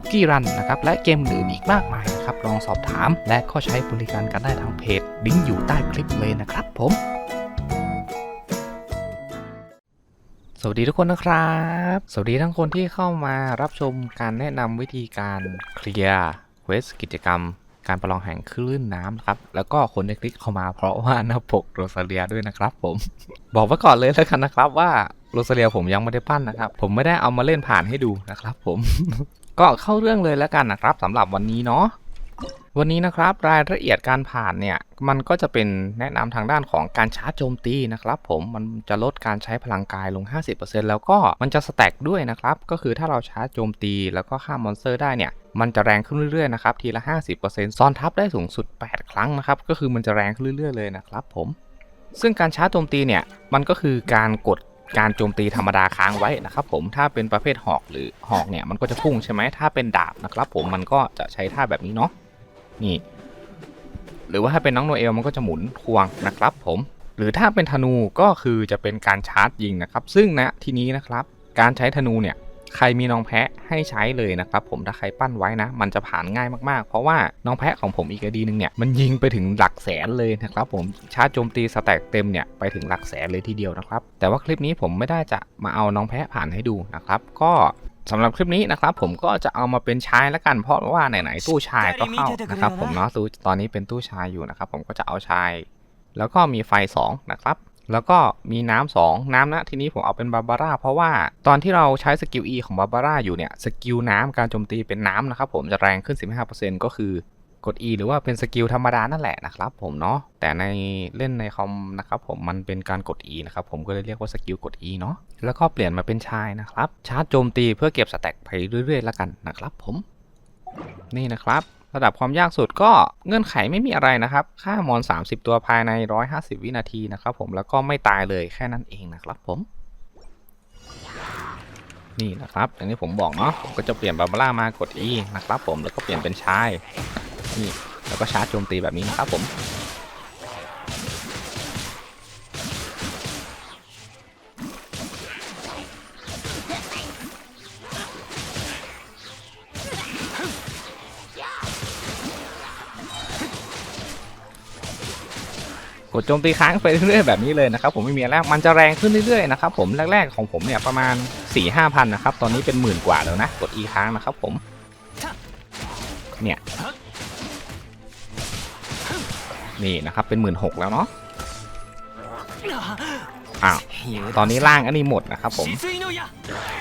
คุกกี้รันนะครับและเกมอื่นอีกมากมายนะครับลองสอบถาม และก็ใช้บริการกันได้ทางเพจลิงก์อยู่ใต้คลิปเลยนะครับผมสวัสดีทุกคนนะครับ สวัสดีทั้งคนที่เข้ามารับชมการแนะนำวิธีการเคลียร์เควสกิจกรรม การประลองแห่งคลื่นน้ำนะครับ แล้วก็คนได้คลิกเข้ามาเพราะว่าหน้าปกโรซาเลียด้วยนะครับผม บอกไว้ก่อนเลยแล้วกันนะครับว่าโรซาเลียผมยังไม่ได้ปั้นนะครับ ผมไม่ได้เอามาเล่นผ่านให้ดูนะครับผม ก็เข้าเรื่องเลยแล้วกันนะครับสำหรับวันนี้เนาะวันนี้นะครับรายละเอียดการผ่านเนี่ยมันก็จะเป็นแนะนำทางด้านของการชาร์จโจมตีนะครับผมมันจะลดการใช้พลังกายลง 50%แล้วก็มันจะสแต็กด้วยนะครับก็คือถ้าเราชาร์จโจมตีแล้วก็ฆ่ามอนสเตอร์ได้เนี่ยมันจะแรงขึ้นเรื่อยๆนะครับทีละ 50%ซ้อนทับได้สูงสุด 8 ครั้งนะครับก็คือมันจะแรงขึ้นเรื่อยๆเลยนะครับผมซึ่งการชาร์จโจมตีเนี่ยมันก็คือการกด การโจมตีธรรมดาค้างไว้นะครับผมถ้าเป็นประเภทหอกหรือหอกเนี่ยมันก็จะพุ่งใช่ไหมถ้าเป็นดาบนะครับผมมันก็จะใช้ท่าแบบนี้เนาะนี่ หรือว่าถ้าเป็นน้องโนเอลมันก็จะหมุนควงนะครับผมหรือถ้าเป็นธนูก็คือจะเป็นการชาร์จยิงนะครับ ซึ่งณทีนี้นะครับการใช้ธนูเนี่ย ใครมีน้องแพะให้ใช้เลยนะครับผมถ้าใครปั้นไว้นะ มันจะผ่านง่ายมากๆ เพราะว่าน้องแพะของผมอีกดีนึงเนี่ยมันยิงไปถึงหลักแสนเลยนะครับผมชาร์จโจมตีสแต็กเต็มเนี่ยไปถึงหลักแสนเลยทีเดียวนะครับแต่ว่าคลิปนี้ผมไม่ได้จะมาเอาน้องแพะผ่านให้ดูนะครับก็สำหรับคลิปนี้นะครับผมก็จะเอามาเป็นชายแล้วกันเพราะว่าไหนๆตู้ชายก็เข้านะครับผมเนาะตู้ตอนนี้เป็นตู้ชายอยู่นะครับผมก็จะเอาชาย แล้วก็มีไฟ2นะครับ แล้วก็มีน้ำ2น้ำนะทีนี้ผมเอาเป็นบาบาร่าเพราะว่าตอนที่เราใช้สกิล E ของบาบาร่าอยู่เนี่ยสกิลน้ำการโจมตีเป็นน้ำนะครับผมจะแรงขึ้น 15%ก็คือกด E หรือว่าเป็นสกิลธรรมดานั่นแหละนะครับผมเนาะแต่ในเล่นในคอมนะครับผมมันเป็นการกด E นะครับผมก็เลยเรียกว่าสกิลกด E เนาะแล้วก็เปลี่ยนมาเป็นชายนะครับชาร์จโจมตีเพื่อเก็บสแต็กไปเรื่อยๆแล้วกันนะครับผมนี่นะครับ ระดับความยากสุดก็เงื่อนไขไม่มีอะไรนะครับ ค่ามอน 30 ตัวภายใน 150 วินาทีนะครับผม แล้วก็ไม่ตายเลยแค่นั้นเองนะครับผม นี่นะครับอย่างที่ผมบอกเนาะ ผมก็จะเปลี่ยนบาบาร่ามากด E นะครับผม แล้วก็เปลี่ยนเป็นชาย นี่ แล้วก็ชาร์จโจมตีแบบนี้นะครับผม กดโจมตีค้างไปเรื่อยๆแบบนี้เลยนะครับผมไม่มีแล้วมันจะแรงขึ้นเรื่อยๆนะครับผมแรกๆของผมเนี่ยประมาณ4ี่ห้าพันนะครับตอนนี้เป็นหมื่นกว่าแล้วนะกดอีค้างนะครับผมเนี่ยนี่นะครับเป็นหมื่นหกแล้วเนาะอ้าวตอนนี้ร่างอันนี้หมดนะครับผม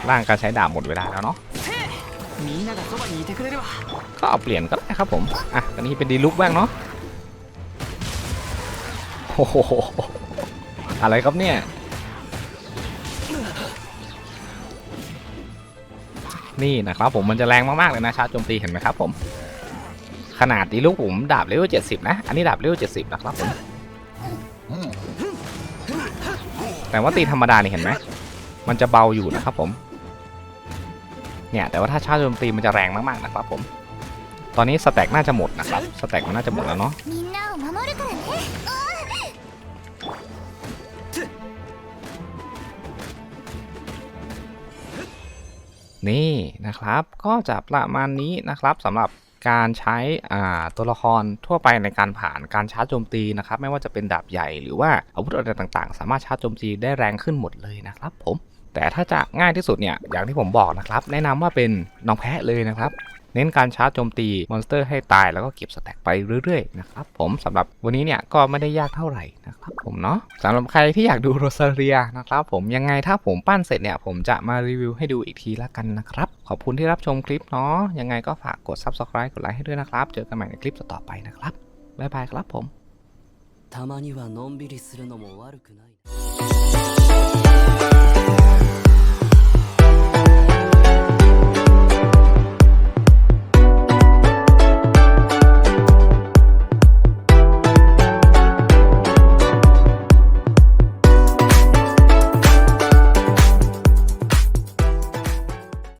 ร่างการใช้ดาบหมดเวลาแล้วเนาะก็เอาเปลี่ยนก็ได้ครับผมอะตอนนี้เป็นดีลุกบ้างเนาะ โอ้โห อะไรครับเนี่ย นี่นะครับผมมันจะแรงมาก ๆ เลยนะชาร์จโจมตีเห็นไหมครับผม ขนาดตีลูกผมดาบเลเวล70นะ อันนี้ดาบเลเวล70นะครับผม แต่ว่าตีธรรมดานี่เห็นไหม มันจะเบาอยู่นะครับผม เนี่ยแต่ว่าถ้าชาร์จโจมตีมันจะแรงมาก ๆ นะครับผม ตอนนี้สแต็กน่าจะหมดนะครับ สแต็กมันน่าจะหมดแล้วเนาะ นี่นะครับก็จะประมาณนี้นะครับสำหรับการใช้อ่าตัวละครทั่วไปในการผ่านการชาร์จโจมตีนะครับ ไม่ว่าจะเป็นดาบใหญ่หรือว่าอาวุธอะไรต่างๆ สามารถชาร์จโจมตีได้แรงขึ้นหมดเลยนะครับผมแต่ถ้าจะง่ายที่สุดเนี่ยอย่างที่ผมบอกนะครับ แนะนำว่าเป็นน้องแพะเลยนะครับ เน้นการชาร์จโจมตีมอนสเตอร์ให้ตายแล้วก็เก็บสแต็กไปเรื่อยๆนะครับผมสำหรับวันนี้เนี่ยก็ไม่ได้ยากเท่าไหร่นะครับผมเนาะสำหรับใครที่อยากดูโรซาเรียนะครับผมยังไงถ้าผมปั้นเสร็จเนี่ยผมจะมารีวิวให้ดูอีกทีละกันนะครับ ขอบคุณที่รับชมคลิปเนาะยังไงก็ฝากกด subscribe กดไลค์ให้ด้วยนะครับ เจอกันใหม่ในคลิปต่อๆไปนะครับบ๊ายบายครับผม たまにはのんびりするのも悪くない